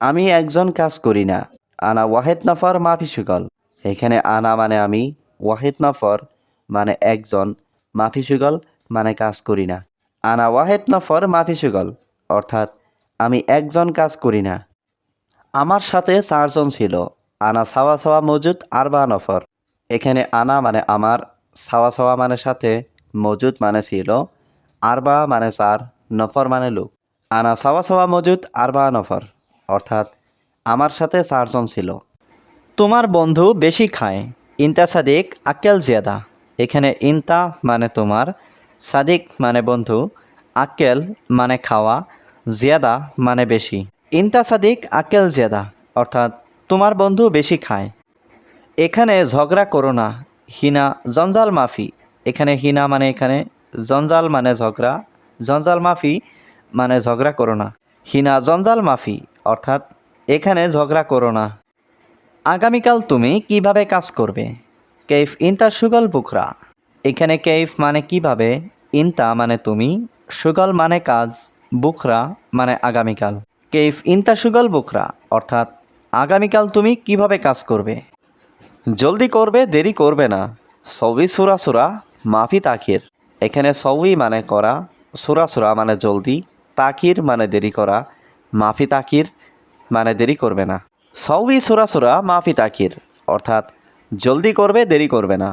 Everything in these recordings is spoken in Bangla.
আমি একজন কাজ করি না। আনা ওয়াহেদ নফর মাফি সুগল। এখানে আনা মানে আমি, ওয়াহেদ নফর মানে একজন, মাফি সুগল মানে কাজ করি না। আনা ওয়াহেদ নফর মাফি সুগল, অর্থাৎ আমি একজন কাজ করি না। আমার সাথে চারজন ছিল, আনা সাওয়া সাওয়া মজুদ, আরবা নফর। এখানে আনা মানে আমার, সাওয়া সাওয়া মানে সাথে মজুদ মানে ছিল, আরবা মানে চার, নফর মানে লোক। আনা সাওয়া সাওয়া মজুদ, আরবা নফর। অর্থাৎ আমার সাথে চারজন ছিল। তোমার বন্ধু বেশি খায়, ইনতা সাদিক, আক্কেল জিয়াদা। এখানে ইনতা মানে তোমার, সাদিক মানে বন্ধু, আক্কেল মানে খাওয়া, জিয়াদা মানে বেশি। ইনতা সাদিক, আক্কেল জিয়াদা, অর্থাৎ তোমার বন্ধু বেশি খায়। এখানে ঝগড়া করো না, হিনা জঞ্জাল মাফি। এখানে হিনা মানে এখানে, জঞ্জাল মানে ঝগড়া, জঞ্জাল মাফি মানে ঝগড়া করো না। হিনা জঞ্জাল মাফি অর্থাৎ এখানে ঝগড়া করো না। আগামীকাল তুমি কীভাবে কাজ করবে? কেইফ ইনতা সুগল বুকরা এখানে কেইফ মানে কীভাবে? ইনতা মানে তুমি, সুগল মানে কাজ, বুখরা মানে আগামীকাল। কেইফ ইনতা সুগল বুখরা, অর্থাৎ আগামীকাল তুমি কীভাবে কাজ করবে? জলদি করবে, দেরি করবে না। সবই সুরা সুরা, মাফি তাকির। এখানে সবই মানে করা, সুরা সুরা মানে জলদি, তাকির মানে দেরি করা, মাফি তাকির। মানে দেরি করবে না। সবই সুরা সুরা মাফি তাকির, অর্থাৎ জলদি করবে, দেরি করবে না।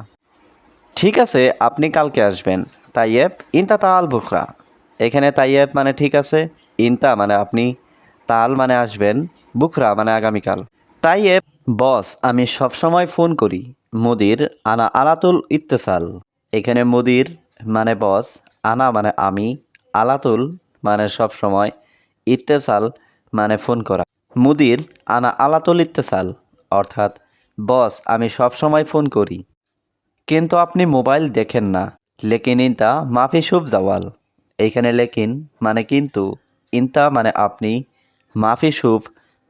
ঠিক আছে, আপনি কালকে আসবেন। তাইয়েব, ইনতা তাল বুখরা। এখানে তাইয়েব মানে ঠিক আছে, ইনতা মানে আপনি, তাল মানে আসবেন, বুখরা মানে আগামীকাল। তাইয়েব, বস, আমি সবসময় ফোন করি, মুদির আনা আলাতুল ইত্তেসাল। এখানে মুদির মানে বস, আনা মানে আমি, আলাতুল মানে সবসময়, ইত্তেসাল মানে ফোন করা। মুদির আনা আলাতুল ইত্তেসাল, অর্থাৎ, বস, আমি সবসময় ফোন করি। কিন্তু আপনি মোবাইল দেখেন না। লেকিন ইনতা মাফি শুভ জাওয়াল। এইখানে লেকিন মানে কিন্তু, ইনতা মানে আপনি, মাফি শুভ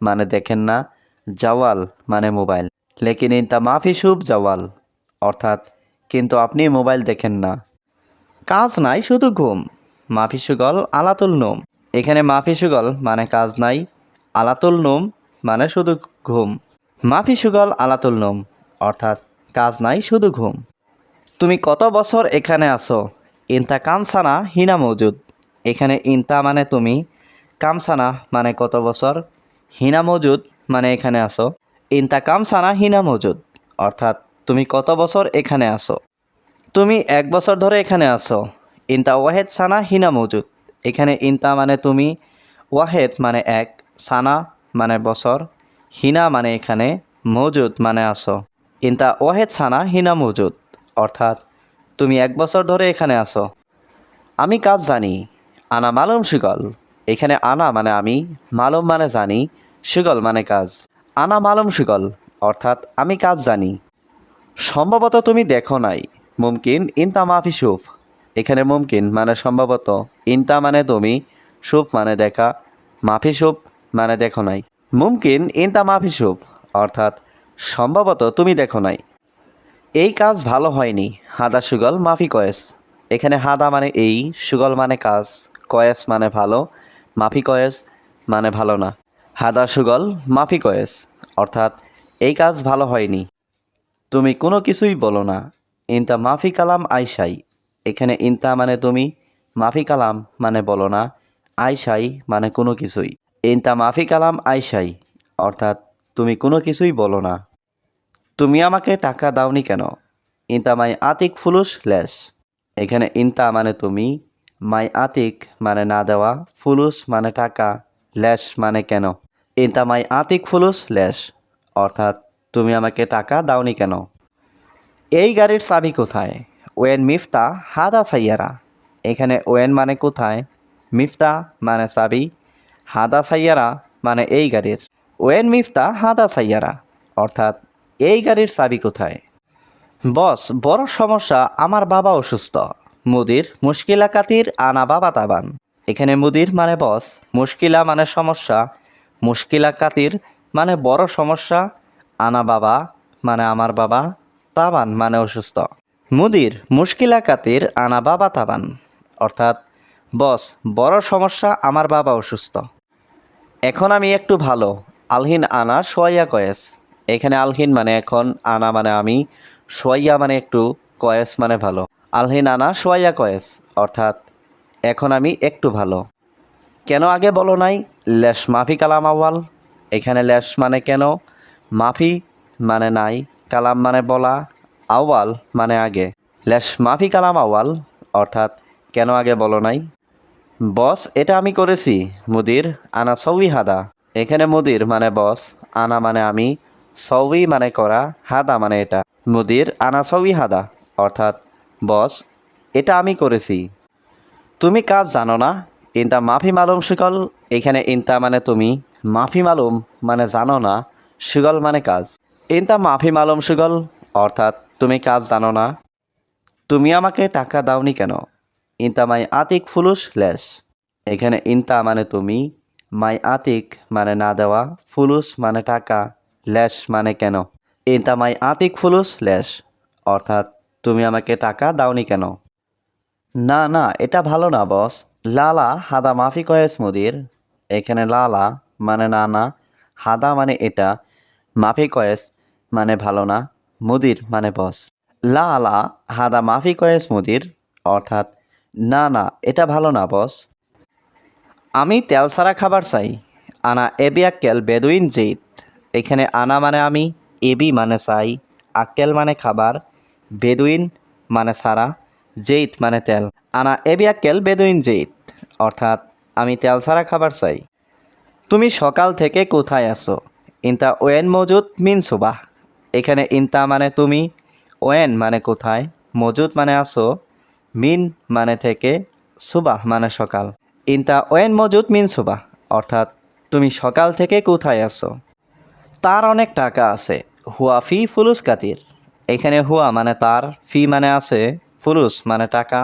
মানে দেখেন না, জাওয়াল মানে মোবাইল। লেকিন ইনতা মাফি শুভ জাওয়াল, অর্থাৎ, কিন্তু আপনি মোবাইল দেখেন না। কাজ নাই শুধু ঘুম, মাফি সুগল আলাতুল নোম। এখানে মাফি সুগল মানে কাজ নাই আলাতুল নোম মানে শুধু ঘুম। মাফি সুগল আলাতুল নোম, অর্থাৎ কাজ নাই, শুধু ঘুম। তুমি কত বছর এখানে আছো? ইনতা কামসানা হিনা মজুদ। এখানে ইনতা মানে তুমি কামসানা মানে কত বছর? হিনা মজুদ মানে এখানে আসো ইনতা কামসানা হিনা মজুদ, অর্থাৎ তুমি কত বছর এখানে আসো তুমি এক বছর ধরে এখানে আসো ইনতা ওয়াহেদ সানা হিনা মজুদ। এখানে ইনতা মানে তুমি, ওয়াহেদ মানে এক। সানা মানে বছর। হিনা মানে এখানে মজুদ মানে আসো ইনতা ওয়াহেদ সানা, হিনা মজুদ। অর্থাৎ, তুমি এক বছর ধরে এখানে আসো আমি কাজ জানি, আনা মালুম সুগল এখানে আনা মানে আমি, মালুম মানে জানি সুগল মানে কাজ। আনা মালুম সুগল অর্থাৎ আমি কাজ জানি। সম্ভবত তুমি দেখো নাই, মুমকিন ইনতা মাফি সুফ। এখানে মুমকিন মানে সম্ভবত, ইনতা মানে তুমি, সুফ মানে দেখা, মাফি সুফ মানে দেখো নাই। মুমকিন ইনতা মাফি সুফ অর্থাৎ সম্ভবত তুমি দেখো নাই। এই কাজ ভালো হয়নি, হাদা সুগল মাফি কয়েস। এখানে হাদা মানে এই, সুগল মানে কাজ, কয়েস মানে ভালো, মাফি কয়েস মানে ভালো না। হাদা সুগল মাফি কয়েস, অর্থাৎ এই কাজ ভালো হয়নি। তুমি কোনো কিছুই বলো না, ইনতা মাফি কালাম আইসাই এখানে ইনতা মানে তুমি, মাফি কালাম মানে বলো না আইসাই মানে কোনো কিছুই। ইনতা মাফি কালাম আইসাই অর্থাৎ তুমি কোনো কিছুই বলো না। তুমি আমাকে টাকা দাওনি কেন? ইনতা মাই আতিক ফুলুস লেস। এখানে ইনতা মানে তুমি, মাই আতিক মানে না দেওয়া, ফুলুস মানে টাকা, লেস মানে কেন? ইনতা মাই আতিক ফুলুস লেস, অর্থাৎ তুমি আমাকে টাকা দাওনি কেন? এই গাড়ির চাবি কোথায়? ওয়েন মিফতা হাদা সাইয়ারা। এখানে ওয়েন মানে কোথায়? মিফতা মানে চাবি হাদা সাইয়ারা মানে এই গাড়ির। ওয়েন মিফতা হাদা সাইয়ারা অর্থাৎ এই গাড়ির চাবি কোথায়? বস, বড় সমস্যা, আমার বাবা অসুস্থ। মুদির মুশকিলা কাতির আনা বাবা তাবান। এখানে মুদির মানে বস, মুশকিলা মানে সমস্যা মুশকিলা কাতির মানে বড় সমস্যা, আনা বাবা মানে আমার বাবা তাবান মানে অসুস্থ। মুদির মুশকিলা কাতির আনা বাবা তাবান, অর্থাৎ বস, বড় সমস্যা, আমার বাবা অসুস্থ। এখন আমি একটু ভালো। আলহিন আনা সোয়াইয়া কয়েস। এখানে আলহিন মানে এখন, আনা মানে আমি সোয়াইয়া মানে একটু, কয়েস মানে ভালো। আলহিন আনা সোয়াইয়া কয়েস, অর্থাৎ এখন আমি একটু ভালো। কেন আগে বলো নাই? লেশ মাফি কালাম আওয়াল এখানে লেশ মানে কেন? মাফি মানে নাই, কালাম মানে বলা আওয়াল মানে আগে। লেশ মাফি কালাম আওয়াল অর্থাৎ কেন আগে বলো নাই? বস, এটা আমি করেছি। মুদির, আনা সৌই হাদা। এখানে মুদির মানে বস, আনা মানে আমি, সৌই মানে করা, হাদা মানে এটা। মুদির, আনা সৌই হাদা, অর্থাৎ বস, এটা আমি করেছি। তুমি কাজ জানো না? ইনতা মাফি মালুম সুগল, এখানে ইনতা মানে তুমি। মাফি মালুম মানে জানো না, সুগল মানে কাজ। ইনতা মাফি মালুম সুগল, অর্থাৎ তুমি কাজ জানো না। তুমি আমাকে টাকা দাওনি কেন? ইনতা মাই আতিক ফুলুস লেস। এখানে ইনতা মানে তুমি, মাই আতিক মানে না দেওয়া, ফুলুস মানে টাকা, লেস মানে কেন? ইনতা মাই আতিক ফুলুস লেস, অর্থাৎ তুমি আমাকে টাকা দাওনি কেন? না না, এটা ভালো না, বস। লালা, হাদা মাফি কয়েস মুদির এখানে লালা মানে না না, হাদা মানে এটা, মাফি কয়েস মানে ভালো না, মুদির মানে বস। লালা, হাদা মাফি কয়েস মুদির অর্থাৎ না না, এটা ভালো না, বস। আমি তেল ছাড়া খাবার চাই। আনা এবি আক্কেল বেদুইন জেইত এখানে আনা মানে আমি, এবি মানে চাই। আক্কেল মানে খাবার, বেদুইন মানে সারা জেইত মানে তেল। আনা এবি আক্কেল বেদুইন জেইত অর্থাৎ আমি তেল ছাড়া খাবার চাই। তুমি সকাল থেকে কোথায় আছো? ইনতা ওয়েন মজুদ মিন সুবাহ। এখানে ইনতা মানে তুমি, ওয়েন মানে কোথায়? মজুদ মানে আসো মিন মানে থেকে সুবাহ মানে সকাল। ইনতা ওয়েন মজুদ মিন সুবাহ, অর্থাৎ তুমি সকাল থেকে কোথায় আছো? তার অনেক টাকা আছে, হুয়া ফি ফুলুস কাতির। এখানে হুয়া মানে তার, ফি মানে আছে ফুলুস মানে টাকা,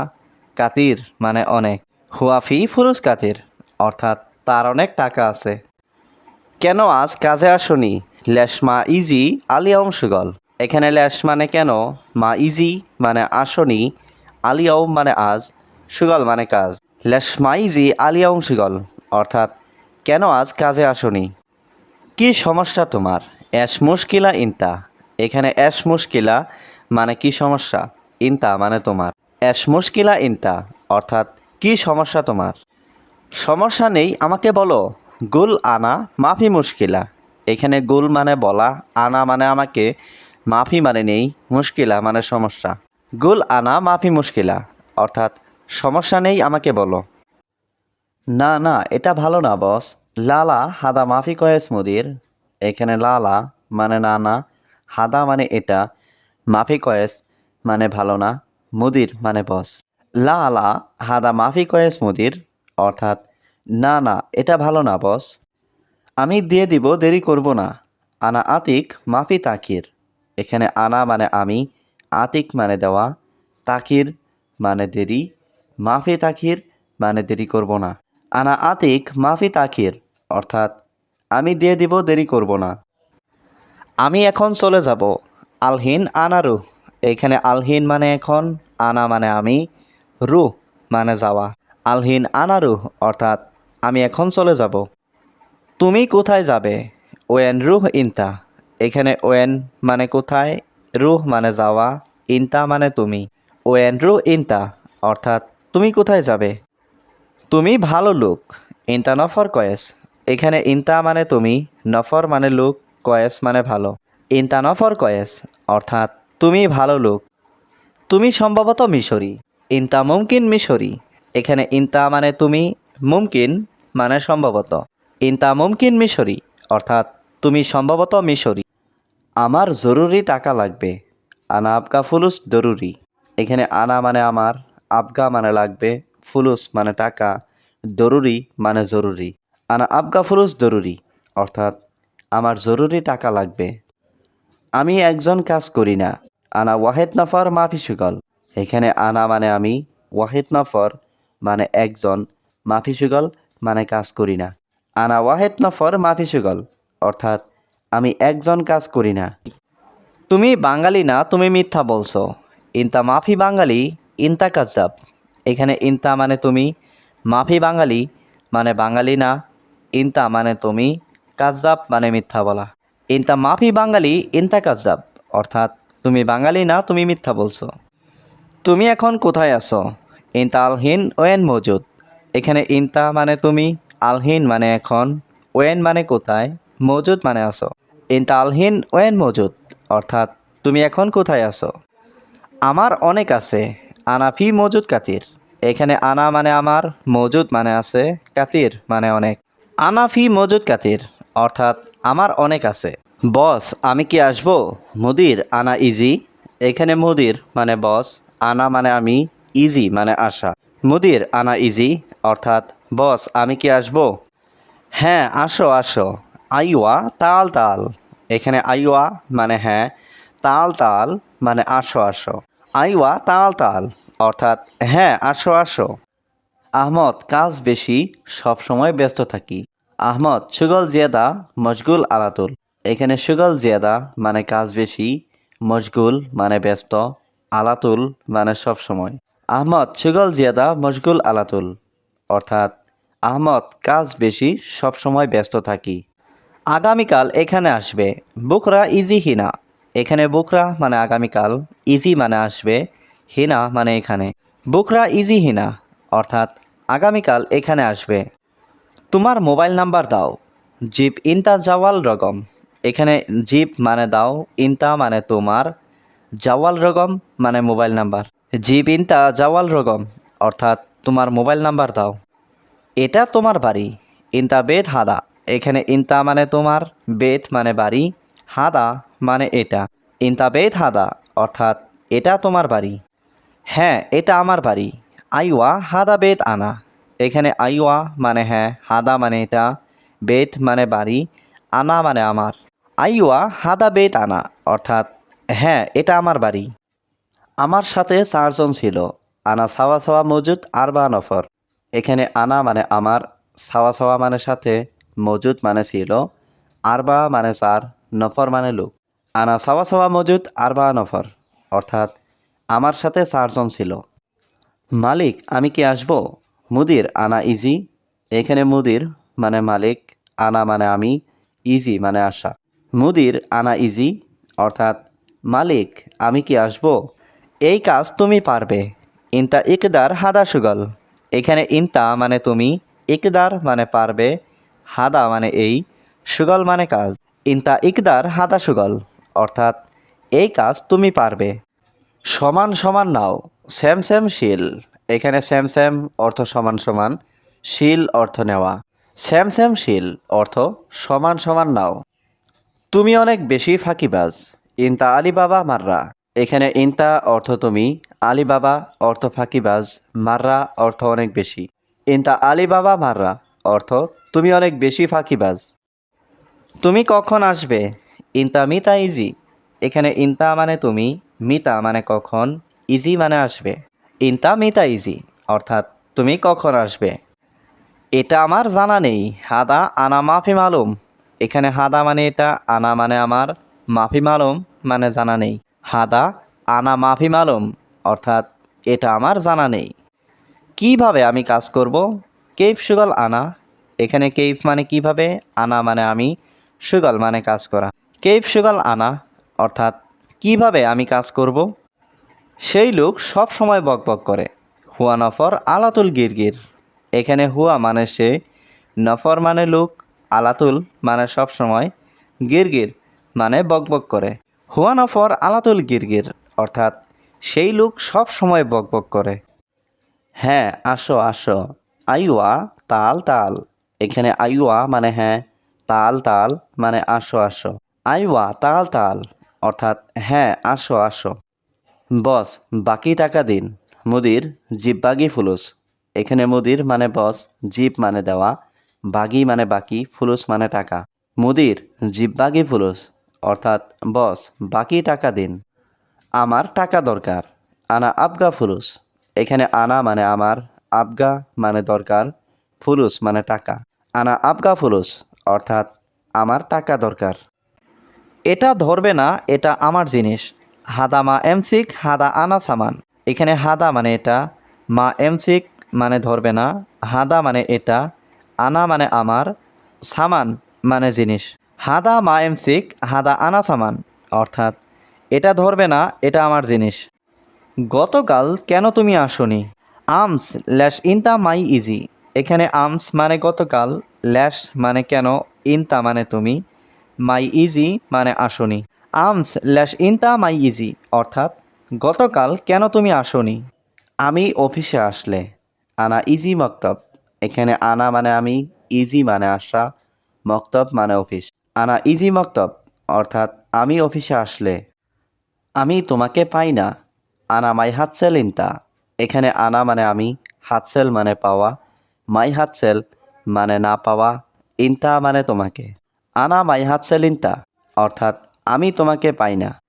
কাতির মানে অনেক। হুয়া ফি ফুলুস কাতির, অর্থাৎ তার অনেক টাকা আছে। কেন আজ কাজে আসনি? লেশমা ইজি আলিয়াউম সুগল এখানে লেশ মানে কেন? মা ইজি মানে আসনি আলিয়াউম মানে আজ, সুগল মানে কাজ। লেশমা ইজি আলিয়াউম সুগল, অর্থাৎ, কেন আজ কাজে আসনি? কি সমস্যা তোমার? অ্যাশ মুশকিলা ইনতা। এখানে অ্যাশ মুশকিলা মানে কি সমস্যা? ইনতা মানে তোমার। অ্যাশ মুশকিলা ইনতা, অর্থাৎ, কি সমস্যা তোমার? সমস্যা নেই, আমাকে বলো। গুল আনা মাফি মুশকিলা। এখানে গুল মানে বলা, আনা মানে আমাকে, মাফি মানে নেই, মুশকিলা মানে সমস্যা। গুল আনা মাফি মুশকিলা, অর্থাৎ সমস্যা নেই আমাকে বলো। না না, এটা ভালো না, বস। লালা, হাদা মাফি কয়েস মুদির। এখানে লালা মানে না না। হাদা মানে এটা, মাফি কয়েস মানে ভালো না, মুদির মানে বস। লালা, হাদা মাফি কয়েস মুদির, অর্থাৎ না না, এটা ভালো না, বস। আমি দিয়ে দিব, দেরি করব না। আনা আতিক, মাফি তাকির। এখানে আনা মানে আমি আতিক মানে দেওয়া, তাকির মানে দেরি, মাফি তাকির মানে দেরি করব না। আনা আতিক, মাফি তাকির, অর্থাৎ আমি দিয়ে দিব দেরি করব না। আমি এখন চলে যাব আলহিন আনারু এখানে আলহিন মানে এখন, আনা মানে আমি রু মানে যাওয়া। আলহিন আনারু অর্থাৎ আমি এখন চলে যাব। তুমি কোথায় যাবে? ওয়েন রুহ ইনতা। এখানে ওয়েন মানে কোথায়? রুহ মানে যাওয়া, ইনতা মানে তুমি। ও রুহ ইনতা, অর্থাৎ তুমি কোথায় যাবে? তুমি ভালো লোক, ইনতা নফর, কয়েস। এখানে ইনতা মানে তুমি, নফর মানে লোক, কয়েস মানে ভালো। ইনতা নফর, কয়েস, অর্থাৎ তুমি ভালো লোক। তুমি সম্ভবত মিশরি। ইনতা মুমকিন মিশরি। এখানে ইনতা মানে তুমি, মুমকিন মানে সম্ভবত। ইনতা মুমকিন মিশরি, অর্থাৎ তুমি সম্ভবত মিশরি। আমার জরুরি টাকা লাগবে। আনা আবকা ফুলুস জরুরি। এখানে আনা মানে আমার আবগা মানে লাগবে, ফুলুস মানে টাকা, জরুরি মানে জরুরি। আনা আবগা ফুলুস জরুরি, অর্থাৎ আমার জরুরি টাকা লাগবে। আমি একজন কাজ করি না। আনা ওয়াহেদ নফর মাফি সুগল। এখানে আনা মানে আমি, ওয়াহেদ নফর মানে একজন, মাফি সুগল মানে কাজ করি না। আনা ওয়াহেদ নফর মাফি সুগল, অর্থাৎ আমি একজন কাজ করি না। তুমি বাঙালি না, তুমি মিথ্যা বলছো। ইনতা মাফি বাঙালি, ইনতা কাজাব এখানে ইনতা মানে তুমি, মাফি বাঙালি মানে বাঙালি না, ইনতা মানে তুমি কাজাব মানে মিথ্যা বলা। ইনতা মাফি বাঙালি, ইনতা কাজাব অর্থাৎ তুমি বাঙালি না, তুমি মিথ্যা বলছো। তুমি এখন কোথায় আছো? ইনতা আলহীন, ওয়েন মজুদ। এখানে ইনতা মানে তুমি, আলহীন মানে এখন, ওয়েন মানে কোথায়? মজুদ মানে আছো। ইনতা আলহিন ওয়েন মজুদ, অর্থাৎ তুমি এখন কোথায় আছো? আমার অনেক আছে, আনা ফি মজুদ কাতির। এখানে আনা মানে আমার, মজুদ মানে আছে, কাতির মানে অনেক। আনা ফি মজুদ কাতির, অর্থাৎ আমার অনেক আছে। বস, আমি কি আসব? মুদির, আনা ইজি। এখানে মুদির মানে বস, আনা মানে আমি, ইজি মানে আসা মুদির, আনা ইজি, অর্থাৎ বস, আমি কি আসব? হ্যাঁ আসো আসো। আইওয়া, তাল তাল। এখানে আইওয়া মানে হ্যাঁ তাল তাল মানে আসো আসো। আইওয়া, তাল তাল, অর্থাৎ হ্যাঁ আসো আসো। আহমদ, কাজ বেশি, সব সময় ব্যস্ত থাকি। আহমদ, সুগল জিয়াদা, মশগুল আলাতুল। এখানে সুগল জিয়াদা মানে কাজ বেশি, মশগুল মানে ব্যস্ত, আলাতুল মানে সব সময়। আহমদ, সুগল জিয়াদা, মশগুল আলাতুল। অর্থাৎ আহমদ, কাজ বেশি, সব সময় ব্যস্ত থাকি। আগামীকাল এখানে আসবে। বুকরা ইজি হিনা। এখানে বুকরা মানে আগামীকাল, ইজি মানে আসবে, হিনা মানে এখানে। বুকরা ইজি হিনা, অর্থাৎ আগামীকাল এখানে আসবে। তোমার মোবাইল নাম্বার দাও। জিপ ইনতা জাওয়াল রগম। এখানে জিপ মানে দাও, ইনতা মানে তোমার, জাওয়াল রগম মানে মোবাইল নাম্বার। জিপ ইনতা জাওয়াল রগম, অর্থাৎ তোমার মোবাইল নাম্বার দাও। এটা তোমার বাড়ি, ইনতা বেদ হাদা। এখানে ইনতা মানে তোমার বেদ মানে বাড়ি, হাদা মানে এটা। ইনতা বেদ হাদা, অর্থাৎ এটা তোমার বাড়ি। হ্যাঁ এটা আমার বাড়ি। আইওয়া হাদা বেত আনা। এখানে আইওয়া মানে হ্যাঁ হাদা মানে এটা বেদ মানে বাড়ি, আনা মানে আমার। আইওয়া হাদা বেত আনা, অর্থাৎ হ্যাঁ এটা আমার বাড়ি। আমার সাথে চারজন ছিল। আনা সাওয়া সাওয়া মজুদ আর বা নফর এখানে আনা মানে আমার, সাওয়া সাওয়া মানে সাথে মজুদ মানে ছিল, আরবা মানে চার, নফর মানে লোক। আনা সাওয়া সাওয়া মজুদ, আরবা নফর। অর্থাৎ, আমার সাথে চারজন ছিল। মালিক, আমি কি আসব? মুদির, আনা ইজি। এখানে মুদির মানে মালিক, আনা মানে আমি, ইজি মানে আসা মুদির, আনা ইজি, অর্থাৎ, মালিক, আমি কি আসব? এই কাজ তুমি পারবে। ইনতা ইকদার হাদা সুগল। এখানে ইনতা মানে তুমি, ইকদার মানে পারবে। হাদা মানে এই, সুগল মানে কাজ। ইনতা ইকদার হাদা সুগল, অর্থাৎ এই কাজ তুমি পারবে। সমান সমান নাও, স্যাম স্যাম শিল। এখানে স্যাম স্যাম অর্থ সমান সমান, শিল অর্থ নেওয়া। স্যাম স্যাম শিল অর্থ সমান সমান নাও। তুমি অনেক বেশি ফাঁকিবাজ, ইনতা আলী বাবা মাররা। এখানে ইনতা অর্থ তুমি আলী বাবা অর্থ ফাঁকিবাজ, মাররা অর্থ অনেক বেশি। ইনতা আলী বাবা মাররা অর্থ তুমি অনেক বেশি ফাঁকিবাজ। তুমি কখন আসবে? ইনতা মিতা ইজি। এখানে ইনতা মানে তুমি, মিতা মানে কখন, ইজি মানে আসবে। ইনতা মিতা ইজি, অর্থাৎ তুমি কখন আসবে? এটা আমার জানা নেই। হাদা আনা মাফি মালুম। এখানে হাদা মানে এটা, আনা মানে আমার, মাফি মালুম মানে জানা নেই। হাদা আনা মাফি মালুম, অর্থাৎ এটা আমার জানা নেই। কীভাবে আমি কাজ করব? কেইফ সুগল আনা। এখানে কেইফ মানে কীভাবে? আনা মানে আমি সুগল মানে কাজ করা। কেইফ, সুগল, আনা অর্থাৎ কীভাবে আমি কাজ করব? সেই লোক সব সময় বকবক করে। হুয়া নফর আলাতুল গিরগির। এখানে হুয়া মানে সে, নফর মানে লোক, আলাতুল মানে সব সময় গিরগির মানে বকবক করে। হুয়া নফর আলাতুল গিরগির, অর্থাৎ সেই লোক সব সময় বকবক করে। হ্যাঁ আসো আসো। আইওয়া, তাল তাল। এখানে আইওয়া মানে হ্যাঁ তাল তাল মানে আসো আসো। আইওয়া, তাল তাল অর্থাৎ হ্যাঁ আসো আসো। বস, বাকি টাকা দিন। মুদির জিপ বাগি, ফুলুস। এখানে মুদির মানে বস জিপ মানে দেওয়া। বাগি মানে বাকি, ফুলুস মানে টাকা। মুদির জিপ বাগি, ফুলুস অর্থাৎ বস, বাকি টাকা দিন। আমার টাকা দরকার। আনা আবগা, ফুলুস। এখানে আনা মানে আমার, আবগা মানে দরকার। ফুলুস মানে টাকা। আনা আবগা ফুলুস, অর্থাৎ আমার টাকা দরকার। এটা ধরবে না, এটা আমার জিনিস। হাদা মা এমসিক, হাদা আনা সামান। এখানে হাদা মানে এটা, মা এমসিক মানে ধরবে না, হাদা মানে এটা, আনা মানে আমার, সামান মানে জিনিস। হাদা মা এমসিক, হাদা আনা সামান, অর্থাৎ এটা ধরবে না, এটা আমার জিনিস। গতকাল কেন তুমি আসনি? আমস, ল্যাশ ইনতা মাই ইজি। এখানে আমস মানে গতকাল, ল্যাশ মানে কেন, ইনতা মানে তুমি, মাই ইজি মানে আসনি। আমস, ল্যাশ ইনতা, মাই ইজি, অর্থাৎ গতকাল কেন তুমি আসনি? আমি অফিসে আসলে, আনা ইজি মক্তব। এখানে আনা মানে আমি, ইজি মানে আসা, মক্তব মানে অফিস। আনা ইজি মক্তব, অর্থাৎ আমি অফিসে আসলে, আমি তোমাকে পাই না, আনা মাই হাতসেল ইনতা। এখানে আনা মানে আমি, হাতসেল মানে পাওয়া মাই হাতসেল মানে না পাওয়া, ইনতা মানে তোমাকে। আনা মাই হাতসেল ইনতা, অর্থাৎ আমি তোমাকে পাই না।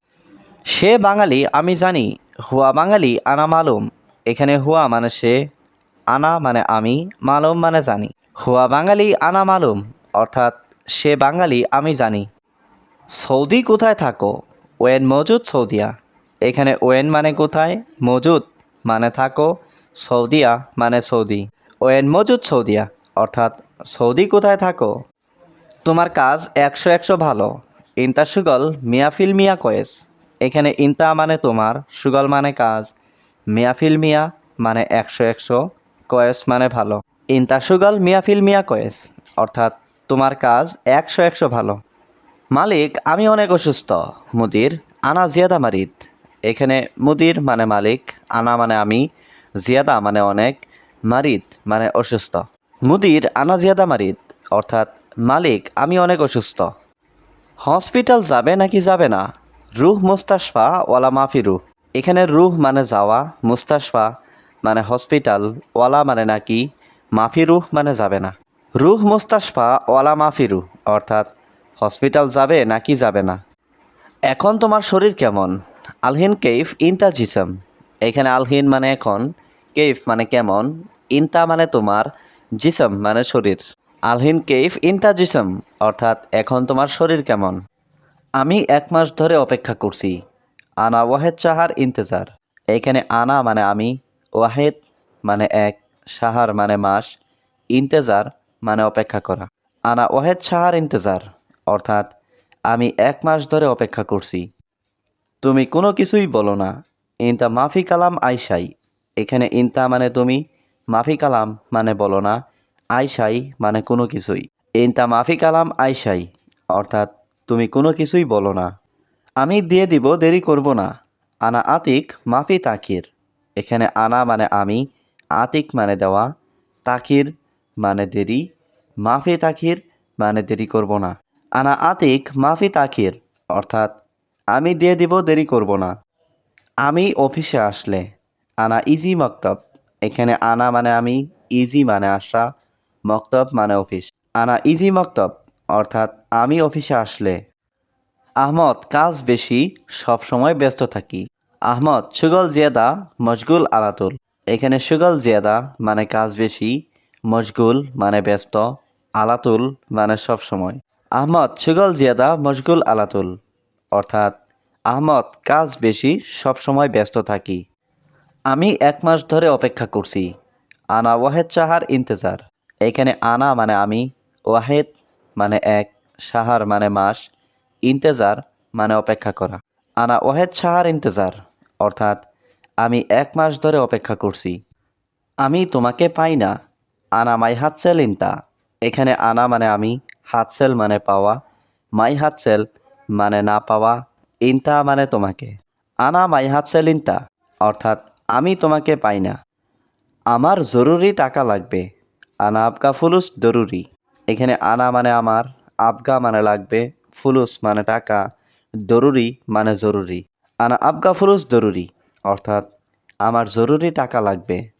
সে বাঙালি, আমি জানি। হুয়া বাঙালি, আনা মালুম। এখানে হুয়া মানে সে, আনা মানে আমি, মালুম মানে জানি। হুয়া বাঙালি, আনা মালুম, অর্থাৎ সে বাঙালি, আমি জানি। সৌদি কোথায় থাকো? ওয়েন মজুদ সৌদিয়া। এখানে ওয়েন মানে কোথায়? মজুদ মানে থাকো, সৌদিয়া মানে সৌদি। ওয়েন মজুদ সৌদিয়া। অর্থাৎ, সৌদি কোথায় থাকো? তোমার কাজ একশো একশো ভালো। ইন্তা সুগল মিয়াফিল মিয়া কয়েস। এখানে ইন্তা মানে তোমার, সুগল মানে কাজ। মিয়াফিল মিয়া মানে একশো একশো, কয়েস মানে ভালো। ইন্তা সুগল মিয়াফিল মিয়া কয়েস। অর্থাৎ, তোমার কাজ একশো একশো ভালো। মালিক, আমি অনেক অসুস্থ। মুদির, আনা জিয়াদা মারিদ। এখানে মুদির মানে মালিক, আনা মানে আমি, জিয়াদা মানে অনেক মারিদ মানে অসুস্থ। মুদির আনা জিয়াদা মারিদ অর্থাৎ মালিক, আমি অনেক অসুস্থ। হসপিটাল যাবে নাকি যাবে না? রুহ মুস্তাশফা ওয়ালা মাফি রুহ এখানে রুহ মানে যাওয়া, মুস্তাশফা মানে হসপিটাল, ওয়ালা মানে নাকি মাফি রুহ মানে যাবে না। রুহ মুস্তাশফা ওয়ালা মাফি রুহ অর্থাৎ হসপিটাল যাবে নাকি যাবে না। এখন তোমার শরীর কেমন? আলহিন কেইফ ইনতা জিসম। এখানে আলহিন মানে এখন কেইফ মানে কেমন? ইনতা মানে তোমার জিসম মানে শরীর। আলহিন কেইফ ইনতা জিসম, অর্থাৎ এখন তোমার শরীর কেমন? আমি এক মাস ধরে অপেক্ষা করছি। আনা ওয়াহেদ সাহার ইন্তজার। এখানে আনা মানে আমি, ওয়াহেদ মানে এক, সাহার মানে মাস, ইন্তেজার মানে অপেক্ষা করা। আনা ওয়াহেদ সাহার ইন্তজার, অর্থাৎ আমি এক মাস ধরে অপেক্ষা করছি। তুমি কোনো কিছুই বলো না। ইনতা মাফি কালাম আইসাই এখানে ইনতা মানে তুমি মাফি কালাম মানে বলো না, আইসাই মানে কোনো কিছুই। ইনতা মাফি কালাম, আইসাই, অর্থাৎ তুমি কোনো কিছুই বলো না। আমি দিয়ে দিব, দেরি করব না। আনা আতিক, মাফি তাকির। এখানে আনা মানে আমি, আতিক মানে দেওয়া, তাকির মানে দেরি, মাফি তাকির মানে দেরি করব না। আনা আতিক, মাফি তাকির, অর্থাৎ আমি দিয়ে দিব, দেরি করব না। আমি অফিসে আসলে আনা ইজি মক্তব এখানে আনা মানে আমি ইজি মানে আসা মক্তব মানে অফিস আনা ইজি মক্তব অর্থাৎ আমি অফিসে আসলে। আহমদ, কাজ বেশি সব সময় ব্যস্ত থাকি। আহমদ, সুগল জিয়াদা, মশগুল আলাতুল। এখানে সুগল জিয়াদা মানে কাজ বেশি, মশগুল মানে ব্যস্ত, আলাতুল মানে সব সময় আহমদ, সুগল জিয়াদা, মশগুল আলাতুল। অর্থাৎ আহমদ, কাজ বেশি সব সময় ব্যস্ত থাকি। আমি এক মাস ধরে অপেক্ষা করছি। আনা ওয়াহেদ চাহার ইন্তজার। এখানে আনা মানে আমি, ওয়াহেদ মানে এক, সাহার মানে মাস, ইন্তেজার মানে অপেক্ষা করা। আনা ওয়াহেদ সাহার ইন্তেজার, অর্থাৎ আমি এক মাস ধরে অপেক্ষা করছি। আমি তোমাকে পাই না, আনা মাই হাতসেল ইনতা। এখানে আনা মানে আমি হাতসেল মানে পাওয়া, মাই হাতসেল মানে না পাওয়া, ইনতা মানে তোমাকে। আনা মাই হাতসেল ইনতা, অর্থাৎ আমি তোমাকে পাই না। আমার জরুরি টাকা লাগবে। আনা আবগা ফুলুস জরুরি। এখানে আনা মানে আমার, আবগা মানে লাগবে, ফুলুস মানে টাকা, জরুরি মানে জরুরি। আনা আবগা ফুলুস জরুরি। অর্থাৎ, আমার জরুরি টাকা লাগবে।